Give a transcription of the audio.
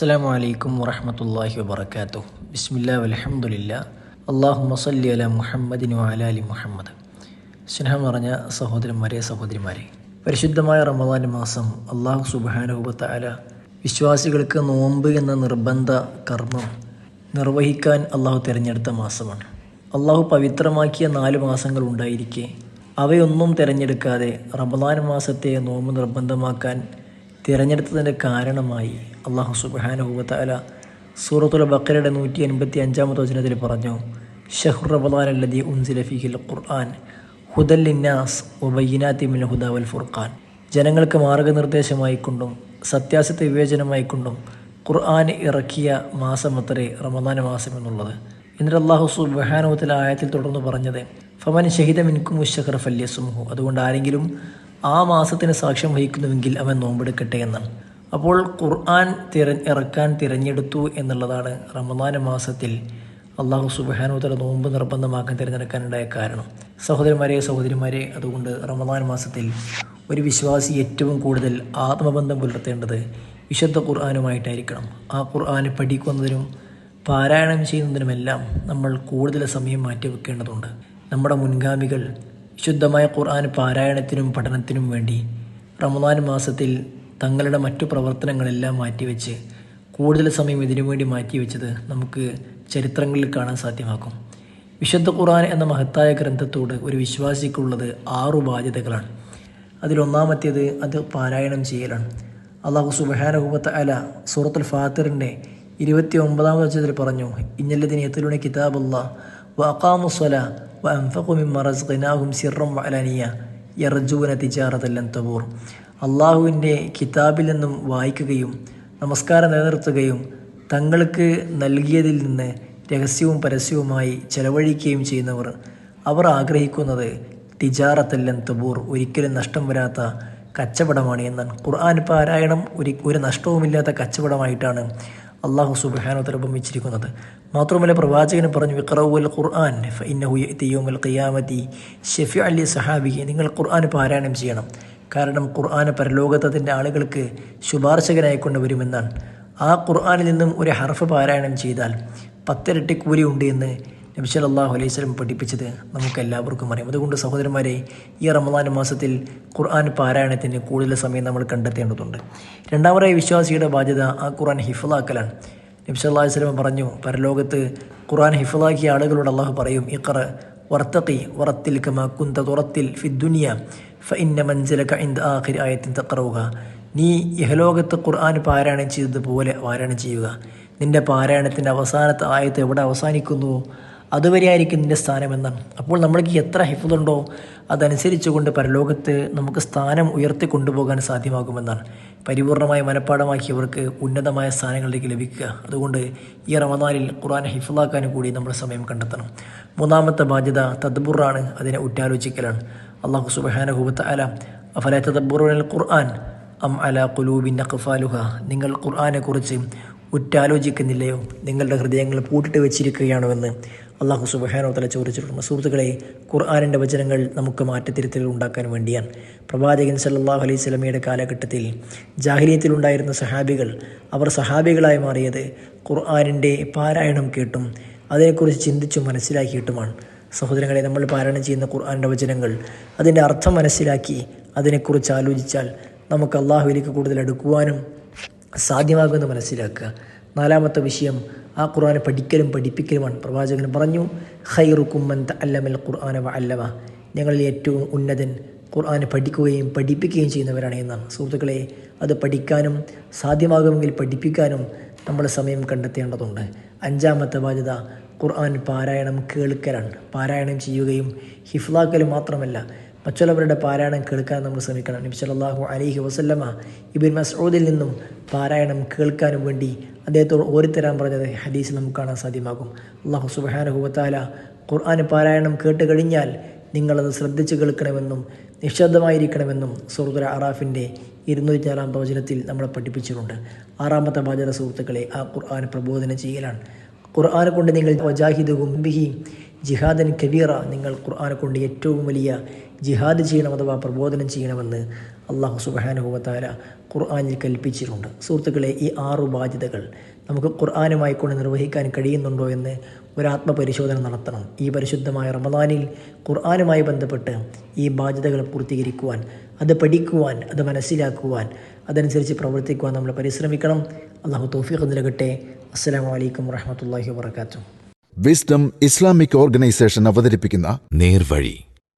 അസ്സാം വലൈക്കും വറഹമത്തല്ലാഹി വബർക്കാത്തു ബിസ്മില്ലാ വലഹമുല്ല അള്ളാഹു മസല്ലി അല മുഹമ്മദിനു അലാലി മുഹമ്മദ്. സ്നേഹം നിറഞ്ഞ സഹോദരന്മാരെ സഹോദരിമാരെ. പരിശുദ്ധമായ റമദാൻ മാസം അള്ളാഹു സുബാനുഭവത്ത അല വിശ്വാസികൾക്ക് നോമ്പ് എന്ന നിർബന്ധ കർമ്മം നിർവഹിക്കാൻ അള്ളാഹു തിരഞ്ഞെടുത്ത മാസമാണ്. അള്ളാഹു പവിത്രമാക്കിയ നാല് മാസങ്ങൾ ഉണ്ടായിരിക്കെ. അവയൊന്നും തിരഞ്ഞെടുക്കാതെ റമദാൻ മാസത്തെ നോമ്പ് നിർബന്ധമാക്കാൻ തിരഞ്ഞെടുത്തതിന്റെ കാരണമായി അള്ളാഹു സുബാനുഭവത്തല സൂറത്തുൽ ബക്കരയുടെ നൂറ്റി എൺപത്തി അഞ്ചാമത്തെ വചനത്തിൽ പറഞ്ഞു ഷഹുർ റബദാൻ അല്ലദി ഉൻസില ഫിഹിൽ ഖുർആൻ ഹുദല്ലിന്നാസ് ഒബയ്യനാത്തി മിൻ ഹുദ വൽ ഫുർഖാൻ. ജനങ്ങൾക്ക് മാർഗനിർദ്ദേശമായിക്കൊണ്ടും സത്യാസത്യ വിവേചനമായിക്കൊണ്ടും ഖുർആൻ ഇറക്കിയ മാസമത്രേ റമദാന മാസം എന്നുള്ളത്. എന്നിട്ട് അള്ളാഹു സുബാനുവത്തിലെ ആയത്തിൽ തുടർന്ന് പറഞ്ഞത് ഫമൻ ഷഹിദ മിൻകും ഉഷഹർ ഫല്യസുമുഹു അതുകൊണ്ട് ആരെങ്കിലും ആ മാസത്തിന് സാക്ഷ്യം വഹിക്കുന്നുവെങ്കിൽ അവൻ നോമ്പെടുക്കട്ടെ എന്നാണ്. അപ്പോൾ ഖുർആൻ തിര ഇറക്കാൻ തിരഞ്ഞെടുത്തു എന്നുള്ളതാണ് റമദാന മാസത്തിൽ അള്ളാഹു സുബാനുതല നോമ്പ് നിർബന്ധമാക്കാൻ തിരഞ്ഞെടുക്കാനുണ്ടായ കാരണം. സഹോദരന്മാരെ സഹോദരിമാരെ അതുകൊണ്ട് റമദാൻ മാസത്തിൽ ഒരു വിശ്വാസി ഏറ്റവും കൂടുതൽ ആത്മബന്ധം പുലർത്തേണ്ടത് വിശുദ്ധ ഖുർആാനുമായിട്ടായിരിക്കണം. ആ ഖുർആൻ പഠിക്കുന്നതിനും പാരായണം ചെയ്യുന്നതിനുമെല്ലാം നമ്മൾ കൂടുതൽ സമയം മാറ്റി വെക്കേണ്ടതുണ്ട് നമ്മുടെ മുൻഗാമികൾ ശുദ്ധമായ ഖുർആൻ പാരായണത്തിനും പഠനത്തിനും വേണ്ടി റമദാൻ മാസത്തിൽ തങ്ങളുടെ മറ്റു പ്രവർത്തനങ്ങളെല്ലാം മാറ്റിവെച്ച് കൂടുതൽ സമയം ഇതിനു വേണ്ടി മാറ്റിവെച്ചത് നമുക്ക് ചരിത്രങ്ങളിൽ കാണാൻ സാധ്യമാക്കും. വിശുദ്ധ ഖുർആൻ എന്ന മഹത്തായ ഗ്രന്ഥത്തോട് ഒരു വിശ്വാസിക്കുള്ളത് ആറു ബാധ്യതകളാണ്. അതിലൊന്നാമത്തേത് അത് പാരായണം ചെയ്യലാണ്. അള്ളാഹു സുബഹാനുഭവത്ത് അല സൂറത്തുൽ ഫാത്തിറിന്റെ ഇരുപത്തി ഒമ്പതാമത് വച്ചതിൽ പറഞ്ഞു ഇന്നല്ലതിന് എത്തലുണ കിതാബല്ല വ അക്കാമുസ്വല വ അംഫഖു മറസ് ഖിനാഹും സിറം വഅലാനിയ യർജൂന തിജാറതല്ലൻ തബൂർ. അള്ളാഹുവിന്റെ കിതാബിൽ നിന്നും വായിക്കുകയും നമസ്കാരം നിലനിർത്തുകയും തങ്ങൾക്ക് നൽകിയതിൽ നിന്ന് രഹസ്യവും പരസ്യവുമായി ചെലവഴിക്കുകയും ചെയ്യുന്നവർ അവർ ആഗ്രഹിക്കുന്നത് തിജാറത്തല്ലൻ തബൂർ ഒരിക്കലും നഷ്ടം വരാത്ത കച്ചവടമാണ്. എന്നാണ് ഖുർആൻ പാരായണം ഒരു ഒരു നഷ്ടവുമില്ലാത്ത കച്ചവടമായിട്ടാണ് അള്ളാഹു സുബാനോ വെച്ചിരിക്കുന്നത് മാത്രമല്ല പ്രവാചകന് പറഞ്ഞു വിക്രവുൽ ഖുർആൻ ഇന്നഹുൽ ഖിയാമത്തി ഷെഫി അലി സഹാബി നിങ്ങൾ ഖുർആൻ പാരായണം ചെയ്യണം. കാരണം ഖുർആൻ പരലോകത്തതിന്റെ ആളുകൾക്ക് ശുപാർശകനായി കൊണ്ടുവരുമെന്നാണ് ആ ഖുർആനിൽ നിന്നും ഒരു ഹർഫ് പാരായണം ചെയ്താൽ പത്തിരട്ടി കൂലി ഉണ്ട് എന്ന് നബി അള്ളാഹു അലൈഹി സ്വലം പഠിപ്പിച്ചത് നമുക്ക് എല്ലാവർക്കും അറിയാം. അതുകൊണ്ട് സഹോദരന്മാരെ ഈ റമദാൻ മാസത്തിൽ ഖുർആൻ പാരായണത്തിന് കൂടുതൽ സമയം നമ്മൾ കണ്ടെത്തേണ്ടതുണ്ട്. രണ്ടാമതായി വിശ്വാസിയുടെ ബാധ്യത ആ ഖുർആൻ ഹിഫലാക്കലാണ് നബി അള്ളാഹു സ്വലം പറഞ്ഞു പരലോകത്ത് ഖുർആൻ ഹിഫലാക്കിയ ആളുകളോട് അള്ളാഹു പറയും ഇഖറ വർത്തഖി വറത്തിൽ കമ കുന്ത തുറത്തിൽ ഫിദ്ദുനിയ ഫഇന്ന മഞ്ചലക ഇന്ത് ആഖിർ ആയത്തിൻ തക്കറുക നീ ഇഹലോകത്ത് ഖുർആൻ പാരായണം ചെയ്തതുപോലെ പാരായണം ചെയ്യുക. നിന്റെ പാരായണത്തിന്റെ അവസാനത്തെ ആയത്ത് എവിടെ അവസാനിക്കുന്നു? അതുവരെയായിരിക്കും നിന്റെ സ്ഥാനമെന്ന്. അപ്പോൾ നമ്മൾക്ക് എത്ര ഹിഫുതുണ്ടോ അതനുസരിച്ചുകൊണ്ട് പരലോകത്ത് നമുക്ക് സ്ഥാനം ഉയർത്തി കൊണ്ടുപോകാൻ സാധ്യമാകുമെന്നാണ്. പരിപൂർണമായ മനഃപ്പാടമാക്കിയവർക്ക് ഉന്നതമായ സ്ഥാനങ്ങളിലേക്ക് ലഭിക്കുക. അതുകൊണ്ട് ഈ റമദാനിൽ ഖുർആൻ ഹിഫുലാക്കാൻ കൂടി നമ്മൾ സമയം കണ്ടെത്തണം. മൂന്നാമത്തെ ബാധ്യത തദ്ബുറാണ് അതിനെ ഉറ്റാലോചിക്കലാണ്. അള്ളാഹു സുബാനഹുബത്ത് അല അഫല തദ്ബുറുൽ ഖുർആൻ അം അല കുലൂബിൻ അഖ്ഫാലുഹ നിങ്ങൾ ഖുർആനെക്കുറിച്ച് ഉറ്റാലോചിക്കുന്നില്ലയോ? നിങ്ങളുടെ ഹൃദയങ്ങൾ പൂട്ടിട്ട് വെച്ചിരിക്കുകയാണോ എന്ന് അള്ളാഹു സുബഹാനോ തല ചോദിച്ചിട്ടുണ്ട്. സുഹൃത്തുക്കളെ ഖുർആാനിന്റെ വചനങ്ങൾ നമുക്ക് മാറ്റത്തിരുത്തൽ ഉണ്ടാക്കാൻ വേണ്ടിയാണ്. പ്രവാചകൻ സല്ലാഹു അലൈഹി സ്വലമിയുടെ കാലഘട്ടത്തിൽ ജാഹിലിയത്തിലുണ്ടായിരുന്ന സഹാബികൾ അവർ സഹാബികളായി മാറിയത് ഖുർആാനിന്റെ പാരായണം കേട്ടും അതിനെക്കുറിച്ച് ചിന്തിച്ചും മനസ്സിലാക്കിയിട്ടുമാണ്. സഹോദരങ്ങളെ നമ്മൾ പാരായണം ചെയ്യുന്ന ഖുർആാന്റെ വചനങ്ങൾ അതിന്റെ അർത്ഥം മനസ്സിലാക്കി അതിനെക്കുറിച്ച് ആലോചിച്ചാൽ നമുക്ക് അള്ളാഹുവിലേക്ക് കൂടുതൽ അടുക്കുവാനും സാധ്യമാകുമെന്ന് മനസ്സിലാക്കുക. നാലാമത്തെ വിഷയം ആ ഖുർആൻ പഠിക്കലും പഠിപ്പിക്കലുമാണ്. പ്രവാചകൻ പറഞ്ഞു ഖൈറുക്കുമ്മൻ അല്ലമൽ ഖുർആന വ ഞങ്ങളിൽ ഏറ്റവും ഉന്നതൻ ഖുർആൻ പഠിക്കുകയും പഠിപ്പിക്കുകയും ചെയ്യുന്നവരാണ് എന്നാണ്. സുഹൃത്തുക്കളെ അത് പഠിക്കാനും സാധ്യമാകുമെങ്കിൽ പഠിപ്പിക്കാനും നമ്മൾ സമയം കണ്ടെത്തേണ്ടതുണ്ട്. അഞ്ചാമത്തെ ബാധ്യത ഖുർആൻ പാരായണം കേൾക്കലാണ്. പാരായണം ചെയ്യുകയും ഹിഫ്ലാക്കൽ മാത്രമല്ല മറ്റുള്ളവരുടെ പാരായണം കേൾക്കാൻ നമ്മൾ ശ്രമിക്കണം. നബി സല്ലല്ലാഹു അലൈഹി വസല്ലമ ഇബിൻ മസ്ഊദിൽ നിന്നും പാരായണം കേൾക്കാനും വേണ്ടി അദ്ദേഹത്തോട് ഓരിത്തരാൻ പറഞ്ഞത് ഹദീസ് നമുക്ക് കാണാൻ സാധ്യമാകും. അള്ളാഹു സുബഹാനുഹുവത്താല ഖുർആൻ പാരായണം കേട്ട് കഴിഞ്ഞാൽ നിങ്ങളത് ശ്രദ്ധിച്ച് കേൾക്കണമെന്നും നിശബ്ദമായിരിക്കണമെന്നും സുഹൃത്തുര അറാഫിന്റെ ഇരുന്നൂറ്റി നാലാം പ്രവചനത്തിൽ നമ്മളെ പഠിപ്പിച്ചിട്ടുണ്ട്. ആറാമത്തെ പാചക സുഹൃത്തുക്കളെ ആ ഖുർആൻ പ്രബോധനം ചെയ്യലാണ്. ഖുർആൻ കൊണ്ട് നിങ്ങൾ വജാഹിദും ബിഹി ജിഹാദൻ കബീറ നിങ്ങൾ ഖുർആനെ കൊണ്ട് ഏറ്റവും വലിയ ജിഹാദ് ചെയ്യണം അഥവാ പ്രബോധനം ചെയ്യണമെന്ന് അള്ളാഹു സുബാനുഭവത്താല ഖുർആാനിൽ കൽപ്പിച്ചിട്ടുണ്ട്. സുഹൃത്തുക്കളെ ഈ ആറു ബാധ്യതകൾ നമുക്ക് ഖുർആാനുമായി കൊണ്ട് നിർവഹിക്കാൻ കഴിയുന്നുണ്ടോ എന്ന് ഒരാത്മപരിശോധന നടത്തണം. ഈ പരിശുദ്ധമായ റമദാനിൽ ഖുർആാനുമായി ബന്ധപ്പെട്ട് ഈ ബാധ്യതകൾ പൂർത്തീകരിക്കുവാൻ അത് പഠിക്കുവാൻ അത് മനസ്സിലാക്കുവാൻ അതനുസരിച്ച് പ്രവർത്തിക്കുവാൻ നമ്മൾ പരിശ്രമിക്കണം. അള്ളാഹു തോഫിഖ് നൽകട്ടെ. അസ്സാം വലൈക്കും വാഹമത്തല്ലാഹി വാത്തു വിസ്ഡം ഇസ്ലാമിക് ഓർഗനൈസേഷൻ അവതരിപ്പിക്കുന്ന നേർവഴി.